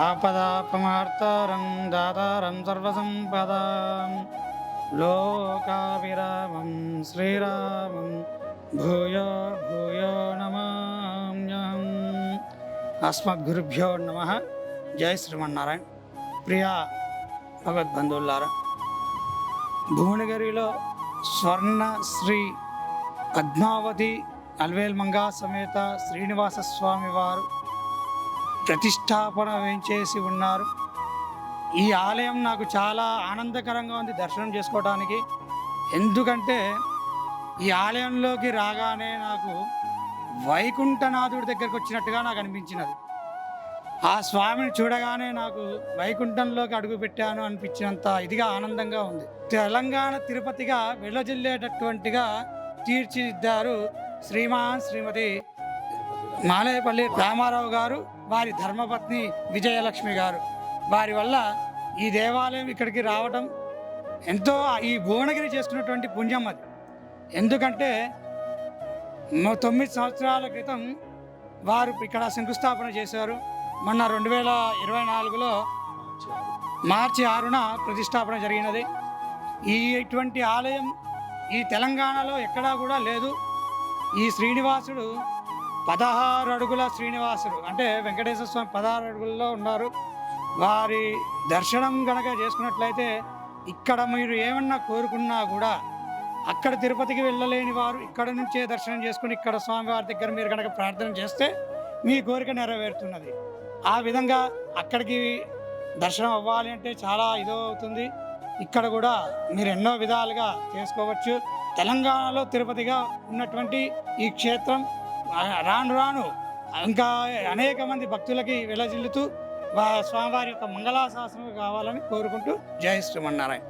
ఆపదాపమార్తారం దాతారం సర్వసంపదాం లోకాభిరామం శ్రీరామం భూయో భూయో నమామ్యహం అస్మద్గురుభ్యో నమ జయ శ్రీమన్నారాయణ ప్రియ భగవద్బంధువులారా భువనగిరిలో స్వర్ణ శ్రీ పద్మావతి అల్వేల్ మంగా సమేత శ్రీనివాస స్వామి వారు ప్రతిష్టాపన చేసి ఉన్నారు? ఈ ఆలయం నాకు చాలా ఆనందకరంగా ఉంది దర్శనం చేసుకోవడానికి ఎందుకంటే ఈ ఆలయంలోకి రాగానే నాకు వైకుంఠనాథుడి దగ్గరకు వచ్చినట్టుగా నాకు అనిపించినది. ఆ స్వామిని చూడగానే నాకు వైకుంఠంలోకి అడుగు పెట్టాను అనిపించినంత ఇదిగా ఆనందంగా ఉంది. తెలంగాణ తిరుపతిగా వెళ్ళజిల్లేటటువంటిగా తీర్చిదిద్దారు శ్రీమాన్ శ్రీమతి మాలేపల్లి రామారావు గారు. వారి ధర్మపత్ని విజయలక్ష్మి గారు. వారి వల్ల ఈ దేవాలయం ఇక్కడికి రావడం ఎంతో ఈ భువనగిరి చేసుకున్నటువంటి పుణ్యం అది. ఎందుకంటే తొమ్మిది సంవత్సరాల క్రితం వారు ఇక్కడ శంకుస్థాపన చేశారు. మొన్న రెండు వేల ఇరవై నాలుగులో మార్చి ఆరున ప్రతిష్టాపన జరిగినది. ఈ ఇటువంటి ఆలయం ఈ తెలంగాణలో ఎక్కడా కూడా లేదు. ఈ శ్రీనివాసుడు పదహారు అడుగుల శ్రీనివాసుడు అంటే వెంకటేశ్వర స్వామి పదహారు అడుగుల్లో ఉన్నారు. వారి దర్శనం గనక చేసుకున్నట్లయితే ఇక్కడ మీరు ఏమన్నా కోరుకున్నా కూడా అక్కడ తిరుపతికి వెళ్ళలేని వారు ఇక్కడ నుంచే దర్శనం చేసుకుని ఇక్కడ స్వామివారి దగ్గర మీరు కనుక ప్రార్థన చేస్తే మీ కోరిక నెరవేరుతున్నది. ఆ విధంగా అక్కడికి దర్శనం అవ్వాలి అంటే చాలా ఇదో అవుతుంది. ఇక్కడ కూడా మీరు ఎన్నో విధాలుగా చేసుకోవచ్చు. తెలంగాణలో తిరుపతిగా ఉన్నటువంటి ఈ క్షేత్రం రాను రాను ఇంకా అనేక మంది భక్తులకి విలజిల్లుతూ స్వామివారి యొక్క మంగళాశాసనం కావాలని కోరుకుంటూ జయ శ్రీమన్నారాయణ.